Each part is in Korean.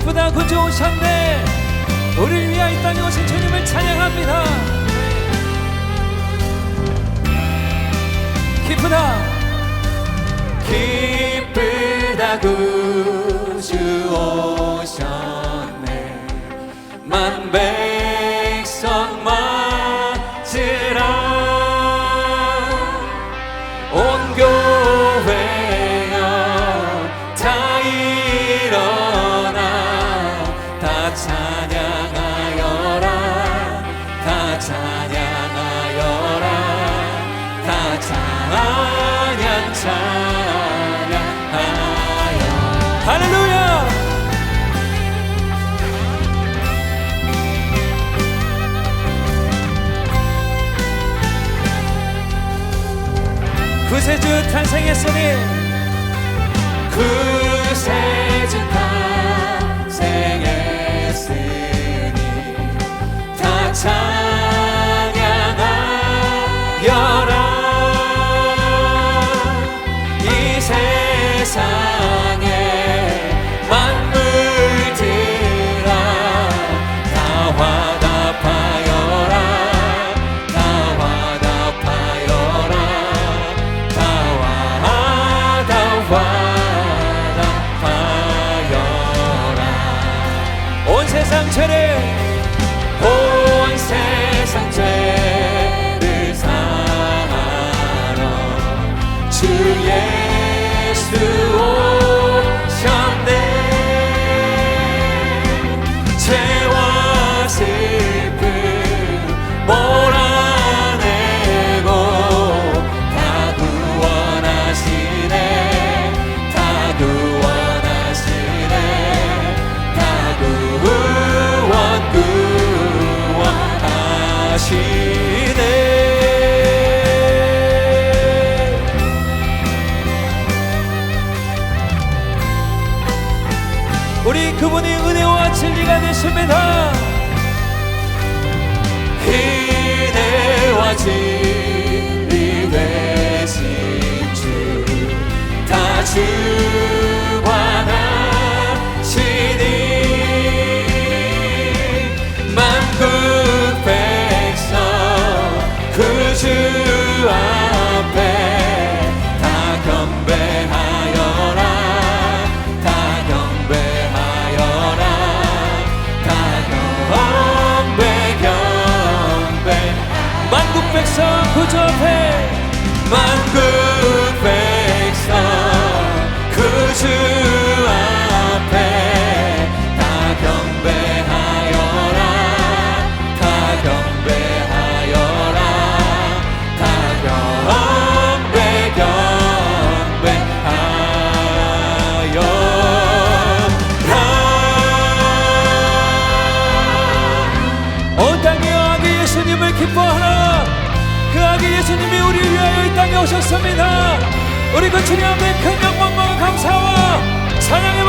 기쁘다 구주 오셨네. 우리를 위하여 이 땅에 오신 주님을 찬양합니다. 기쁘다. 기쁘다 구주 오셨네. 만배 구세주 탄생했으니 구세주 탄생했으니 다 찬. 예수 있습니다.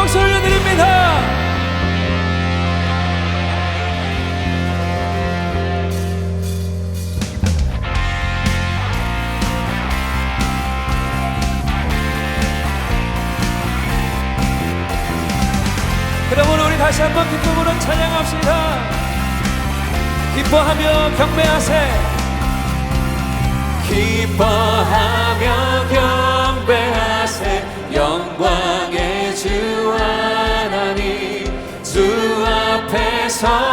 박수 올려드립니다. 그러므로 우리 다시 한번 기쁨으로 찬양합시다. 기뻐하며 경배하세. 기뻐하며 경배하세 영광. time.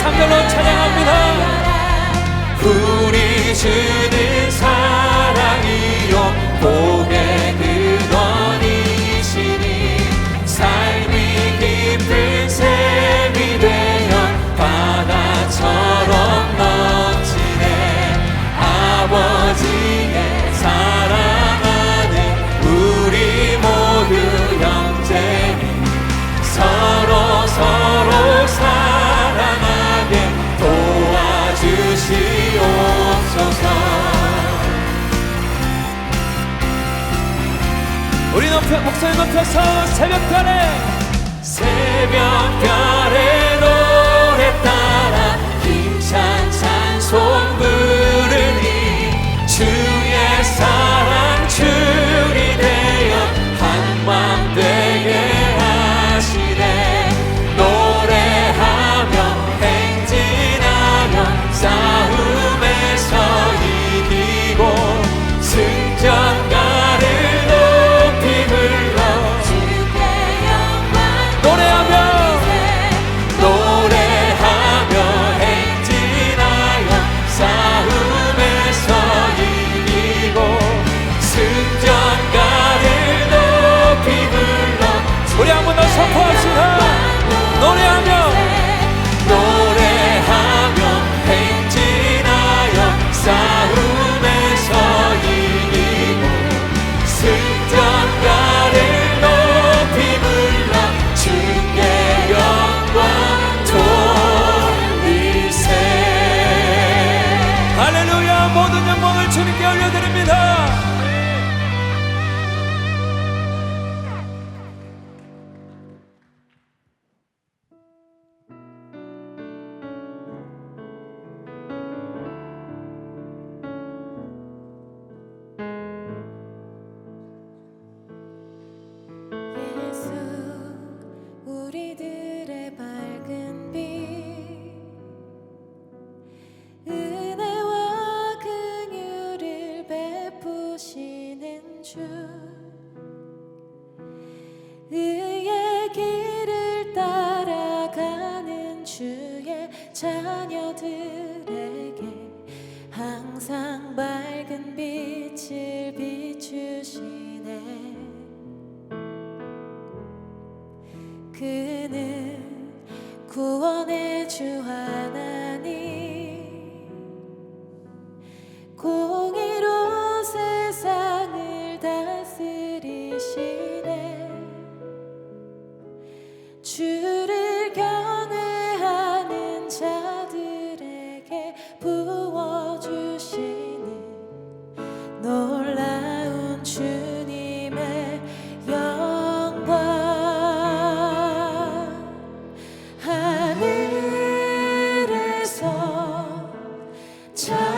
3절로 찬양합니다. 우리 주 우리 높여 목소리 높여서 새벽별에 새벽별에 노래 따라 힘찬 찬송부 Yeah. time.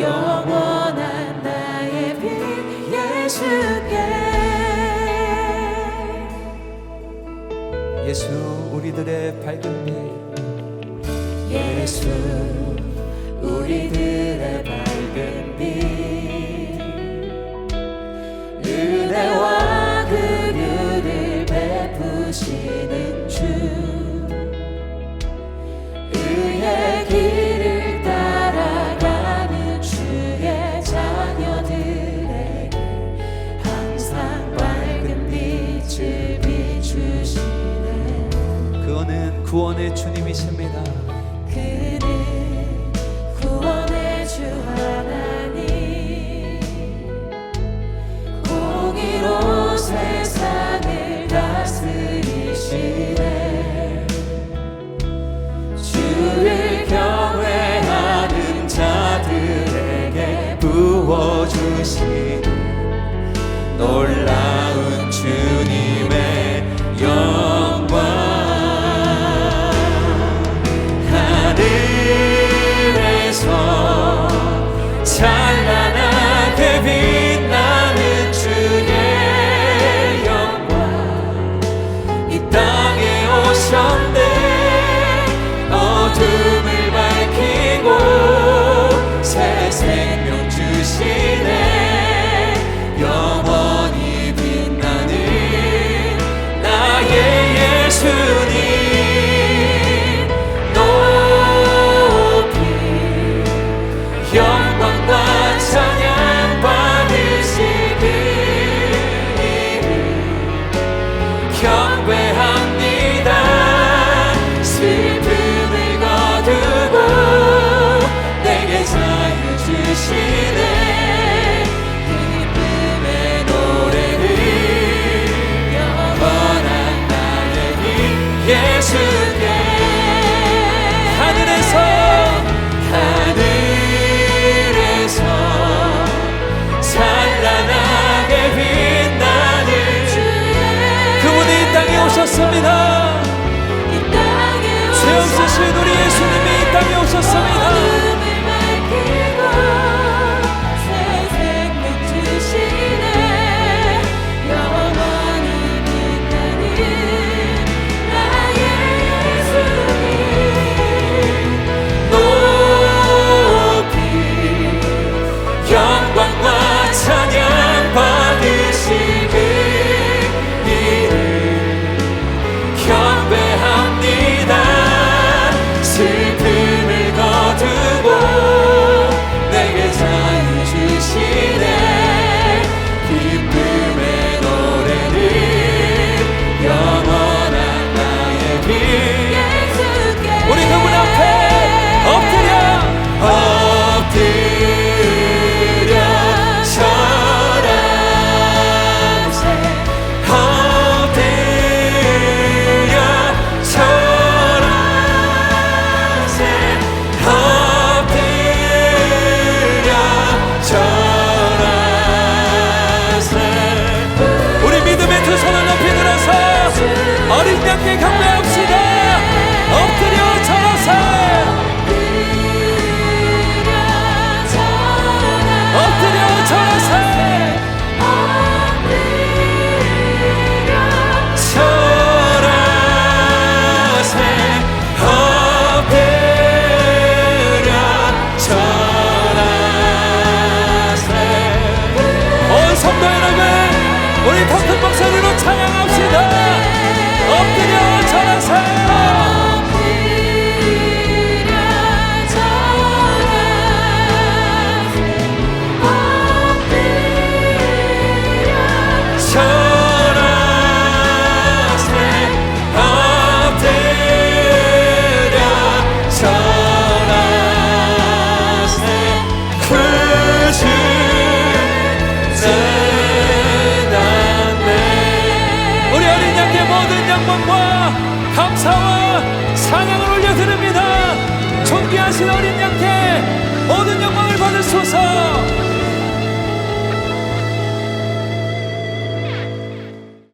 영원한 나의 빛 예수께. 예수 우리들의 밝은 빛. 예수 우리들. você me.